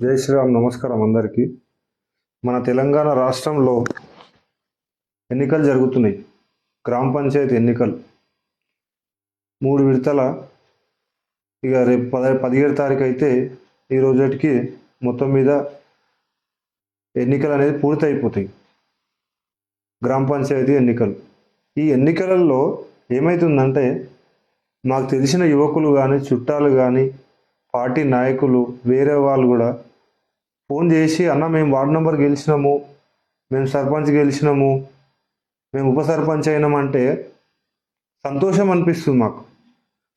జై శ్రీరామ్ నమస్కారం అందరికీ. మన తెలంగాణ రాష్ట్రంలో ఎన్నికలు జరుగుతున్నాయి. గ్రామ పంచాయతీ ఎన్నికలు. మూడు విడతల ఇక రేపు పద పదిహేడు తారీఖు అయితే ఈ రోజుకి మొత్తం మీద ఎన్నికలు అనేది పూర్తి అయిపోతాయి గ్రామ పంచాయతీ ఎన్నికలు. ఈ ఎన్నికలలో ఏమవుతుందంటే మాకు తెలిసిన యువకులు కానీ చుట్టాలు కానీ పార్టీ నాయకులు వేరే వాళ్ళు కూడా ఫోన్ చేసి అన్న మేము వార్డు నెంబర్ గెలిచినాము. మేము సర్పంచ్ గెలిచినాము. మేము ఉప సర్పంచ్ అయినామంటే సంతోషం అనిపిస్తుంది మాకు.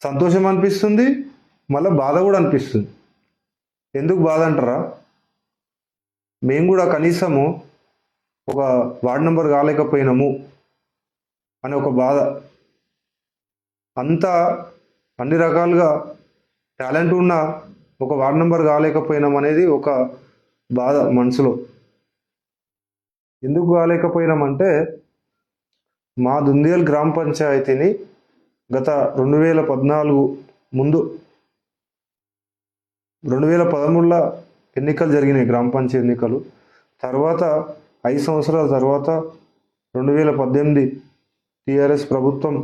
సంతోషం అనిపిస్తుంది మళ్ళీ బాధ కూడా అనిపిస్తుంది. ఎందుకు బాధ అంటారా? మేము కూడా కనీసము ఒక వార్డు నెంబర్ కాలేకపోయినాము అనే ఒక బాధ. అంతా అన్ని రకాలుగా టాలెంట్ ఉన్న ఒక వార్డ్ నెంబర్ కాలేకపోయినాం అనేది ఒక బాధ మనసులో. ఎందుకు కాలేకపోయినామంటే మా దుందియల్ గ్రామ పంచాయతీని గత రెండు వేల పద్నాలుగు ముందు రెండు వేల పదమూడులో ఎన్నికలు జరిగినాయి గ్రామ పంచాయతీ ఎన్నికలు. తర్వాత ఐదు సంవత్సరాల తర్వాత రెండు వేల పద్దెనిమిది టీఆర్ఎస్ ప్రభుత్వం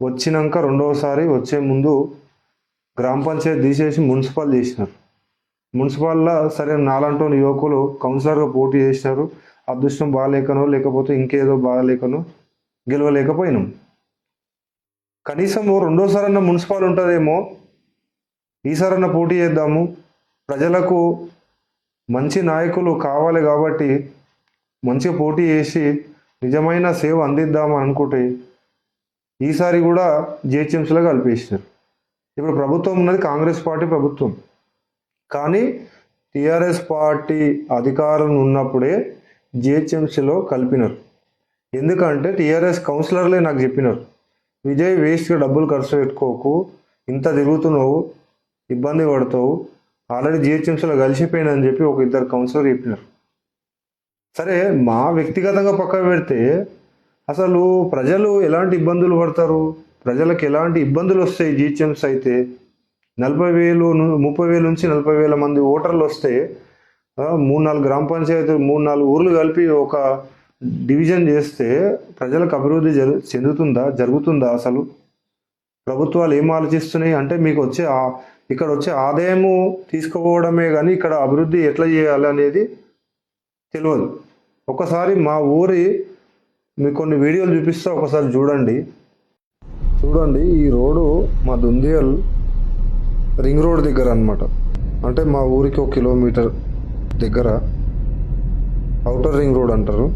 వచ్చినాక రెండవసారి వచ్చే ముందు గ్రామ పంచాయతీ తీసేసి మున్సిపల్ చేసినారు మున్సిపాల్లో సరే నాలంటూ యువకులు కౌన్సిలర్గా పోటీ చేసినారు. అదృష్టం బాగాలేకనో లేకపోతే ఇంకేదో బాగాలేకనో గెలవలేకపోయినాం. కనీసం రెండోసారన్నా మున్సిపల్ ఉంటుందేమో ఈసారన్నా పోటీ చేద్దాము. ప్రజలకు మంచి నాయకులు కావాలి కాబట్టి మంచిగా పోటీ చేసి నిజమైన సేవ అందిద్దామని అనుకుంటే ఈసారి కూడా జిహెచ్ఎంసీలో కలిపేసినారు. ఇప్పుడు ప్రభుత్వం ఉన్నది కాంగ్రెస్ పార్టీ ప్రభుత్వం. కానీ టీఆర్ఎస్ పార్టీ అధికారం ఉన్నప్పుడే జిహెచ్ఎంసీలో కలిపినారు. ఎందుకంటే టీఆర్ఎస్ కౌన్సిలర్లే నాకు చెప్పినారు విజయ్ వేస్ట్గా డబ్బులు ఖర్చు పెట్టుకోకు ఇంత తిరుగుతున్నావు ఇబ్బంది పడతావు ఆల్రెడీ జిహెచ్ఎంసీలో కలిసిపోయినని చెప్పి ఒక ఇద్దరు కౌన్సిలర్ చెప్పినారు. సరే మా వ్యక్తిగతంగా పక్క పెడితే అసలు ప్రజలు ఎలాంటి ఇబ్బందులు పడతారు? ప్రజలకు ఎలాంటి ఇబ్బందులు వస్తాయి జిహెచ్ఎంసీ అయితే? నలభై వేలు ను- ముప్పై వేల నుంచి నలభై వేల మంది ఓటర్లు వస్తే మూడు నాలుగు గ్రామ పంచాయతీ మూడు నాలుగు ఊర్లు కలిపి ఒక డివిజన్ చేస్తే ప్రజలకు అభివృద్ధి జరు చెందుతుందా జరుగుతుందా అసలు? ప్రభుత్వాలు ఏం ఆలోచిస్తున్నాయి? అంటే మీకు వచ్చే ఇక్కడ వచ్చే ఆదాయము తీసుకుపోవడమే కానీ ఇక్కడ అభివృద్ధి ఎట్లా చేయాలి అనేది తెలియదు ఒకసారి మా ఊరి మీకు కొన్ని వీడియోలు చూపిస్తా ఒకసారి చూడండి. చూడండి ఈ రోడ్డు మా దుందియల్ రింగ్ రోడ్ దగ్గర అన్నమాట. అంటే మా ఊరికి ఒక కిలోమీటర్ దగ్గర అవుటర్ రింగ్ రోడ్ అంటారు.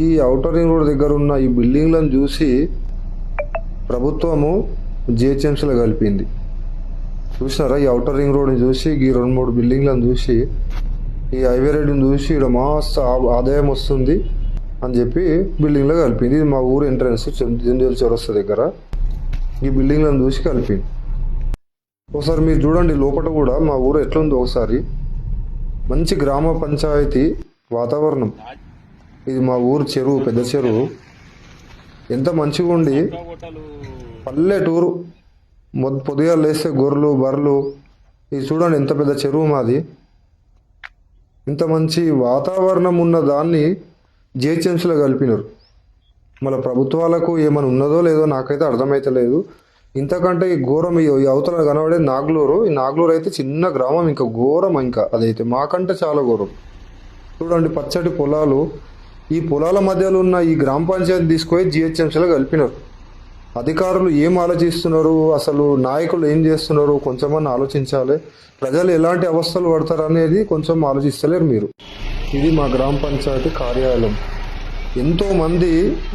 ఈ అవుటర్ రింగ్ రోడ్ దగ్గర ఉన్న ఈ బిల్డింగ్లను చూసి ప్రభుత్వము జిహెచ్ఎంసీలో కలిపింది. చూసినారా? ఈ అవుటర్ రింగ్ రోడ్ని చూసి ఈ రెండు మూడు బిల్డింగ్లను చూసి ఈ హైవే రోడ్ని చూసి ఇక్కడ మస్తు ఆదాయం వస్తుంది అని చెప్పి బిల్డింగ్లో కలిపింది. ఇది మా ఊరు ఎంట్రన్స్ జంజల్ చౌరస్తా దగ్గర. ఈ బిల్డింగ్లను చూసి కలిపింది. ఒకసారి మీరు చూడండి లోపల కూడా మా ఊరు ఎట్లుందో ఒకసారి. మంచి గ్రామ పంచాయతీ వాతావరణం. ఇది మా ఊరు చెరువు పెద్ద చెరువు. ఎంత మంచిగా ఉండి పల్లెటూరు మొద్ పొద్దుగా లేస్తే గొర్రెలు బర్రెలు. ఇది చూడండి ఎంత పెద్ద చెరువు మాది. ఇంత మంచి వాతావరణం ఉన్న దాన్ని జిహెచ్ఎంసీలో కలిపినారు. మళ్ళీ ప్రభుత్వాలకు ఏమైనా ఉన్నదో లేదో నాకైతే అర్థమైతలేదు. ఇంతకంటే ఈ ఘోరం ఈ ఈ అవతల కనబడే నాగ్లూరు ఈ నాగ్లూరు అయితే చిన్న గ్రామం ఇంకా ఘోరం ఇంకా అదైతే మాకంటే చాలా ఘోరం. చూడండి పచ్చటి పొలాలు. ఈ పొలాల మధ్యలో ఉన్న ఈ గ్రామ పంచాయతీ తీసుకొని జిహెచ్ఎంసీలో కలిపినారు. అధికారులు ఏం ఆలోచిస్తున్నారు? అసలు నాయకులు ఏం చేస్తున్నారు? కొంచెమన్నా ఆలోచించాలి. ప్రజలు ఎలాంటి అవస్థలు పడతారు అనేది కొంచెం ఆలోచిస్తలేరు మీరు. ఇది మా గ్రామ పంచాయతీ కార్యాలయం. ఎంతో మంది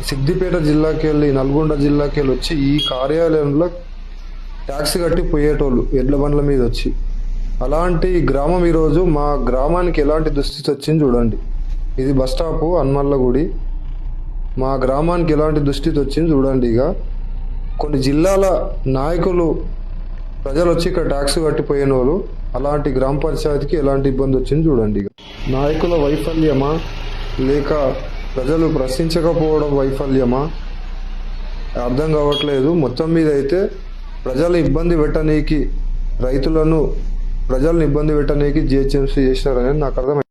సిద్దిపేట జిల్లాకి వెళ్ళి నల్గొండ జిల్లాకి వెళ్ళి వచ్చి ఈ కార్యాలయంలో ట్యాక్స్ కట్టి పోయేటోళ్ళు ఎడ్ల బండ్ల మీద వచ్చి అలాంటి గ్రామం ఈరోజు మా గ్రామానికి ఎలాంటి దుస్థితి వచ్చింది చూడండి. ఇది బస్ స్టాపు హన్మల్ల గుడి మా గ్రామానికి ఎలాంటి దుస్థితి వచ్చింది చూడండి ఇక. కొన్ని జిల్లాల నాయకులు ప్రజలు వచ్చి ఇక్కడ ట్యాక్స్ కట్టిపోయిన వాళ్ళు అలాంటి గ్రామ పంచాయతీకి ఎలాంటి ఇబ్బంది వచ్చింది చూడండి ఇక. నాయకుల వైఫల్యమా? లేక ప్రజలు ప్రశ్నించకపోవడం వైఫల్యమా? అర్థం కావట్లేదు. మొత్తం మీద అయితే ప్రజలు ఇబ్బంది పెట్టనీకి రైతులను ప్రజలను ఇబ్బంది పెట్టడానికి జిహెచ్ఎంసీ చేసినారనేది నాకు అర్థం